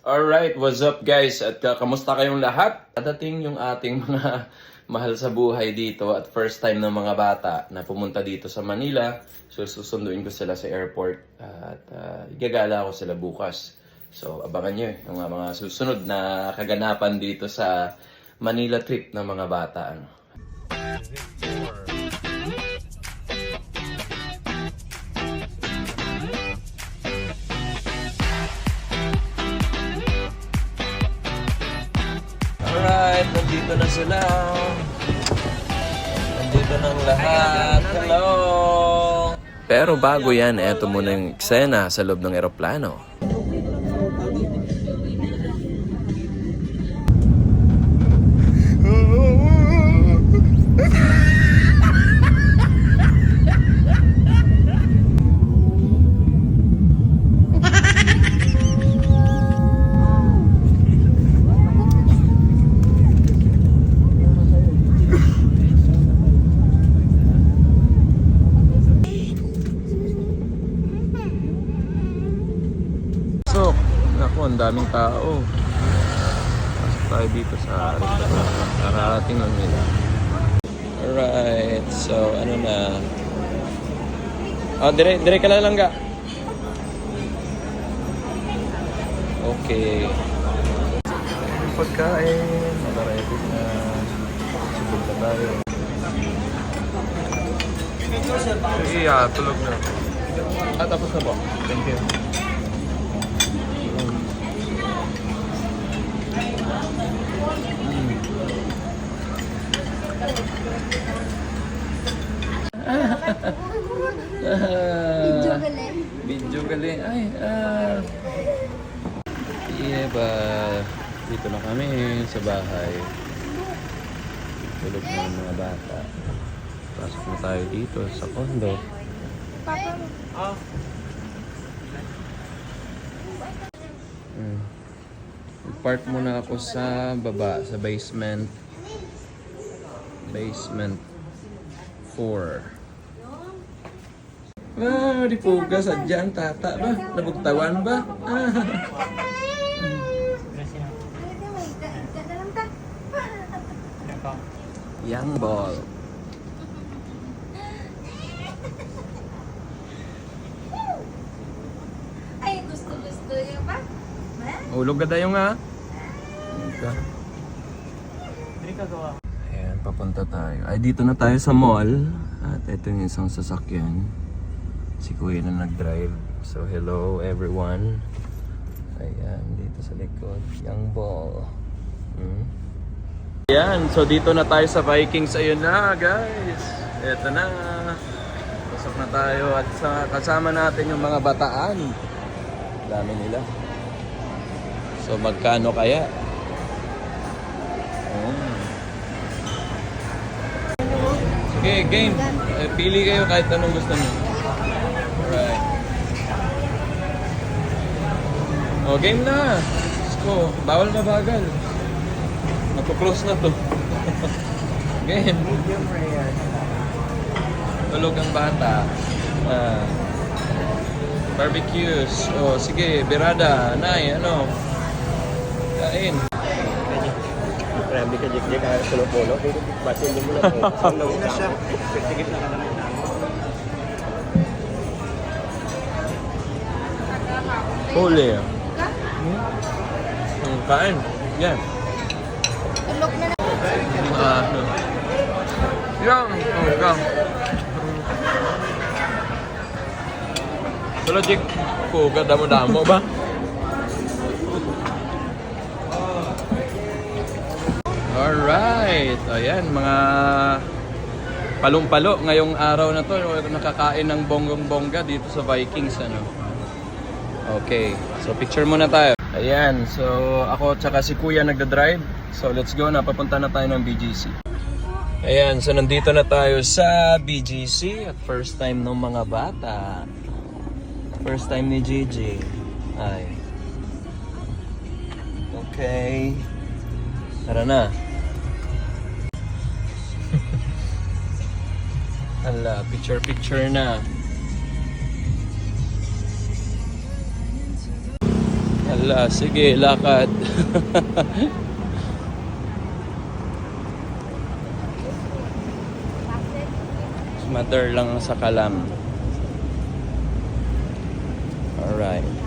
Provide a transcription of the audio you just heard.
Alright, what's up guys? At uh, kamusta kayong lahat? Dadating yung ating mga mahal sa buhay dito at first time ng mga bata na pumunta dito sa Manila. So susunduin ko sila sa airport at uh, igagala ko sila bukas. So abangan nyo yung mga susunod na kaganapan dito sa Manila trip ng mga bata. Ano. Alright, nandito na sila. Nandito ng lahat. Hello! Pero bago yan, eto muna yung eksena sa loob ng eroplano. Ang daming tao. Pasok tayo dito sa restaurant. Kararating lang nila. Alright, so ano na. Ah, dire, dire ka lang ga. Okay. Pagkain, nakaready na. Subog na tayo. Ah, tulog na. Ah, tapos na po. Thank you. Video galing. Video galing. Ay, ah. Ba? Dito na kami sa bahay. Tulog na mga bata. Pasok na tayo dito sa condo. Papa, Hmm. Park muna ako sa baba, sa basement. Basement 4. Ah, di po ka sadyang tata ba? Nabugtawan ba? Ah. Young ball. Ay, gusto gusto niyo pa? Ha? Ulog ka tayo nga. Ka. Ayan, papunta tayo. Ay, dito na tayo sa mall. At ito yung isang sasakyan. Si Kuya na nag-drive. So, hello everyone. Ayan, dito sa likod. Young ball. Hmm. Ayan, so dito na tayo sa Vikings. Ayun na, guys. Ito na. Pasok na tayo at sa, kasama natin yung mga bataan. Dami nila. So magkano kaya? Oh. Sige, game. Eh, pili kayo kahit anong gusto niyo. Alright. Oh, game na. Diyos ko, bawal mabagal. Magpo-close na to. game. Tulog ang bata. Ah. barbecues. Oh, sige, berada. Nay, ano? Kain. Marami ka jik jik ay solo polo pero batin mo lang eh. Solo na siya. Sige na lang Huli. Hmm, kain. Yan. Tulog na lang. Ah, ano. Yan. Oh, gang. Solo jik. Puga damo-damo ba? Alright. Ayan, mga palong-palo ngayong araw na to. Nakakain ng bonggong-bongga dito sa Vikings. Ano? Okay. So, picture muna tayo. Ayan. So, ako tsaka si Kuya nagda-drive. So, let's go na. Papunta na tayo ng BGC. Ayan. So, nandito na tayo sa BGC. At first time ng mga bata. First time ni Gigi. Ay. Okay. Tara na. Hala, picture-picture na. Ala, sige, lakad. Mother lang sa kalam. Alright.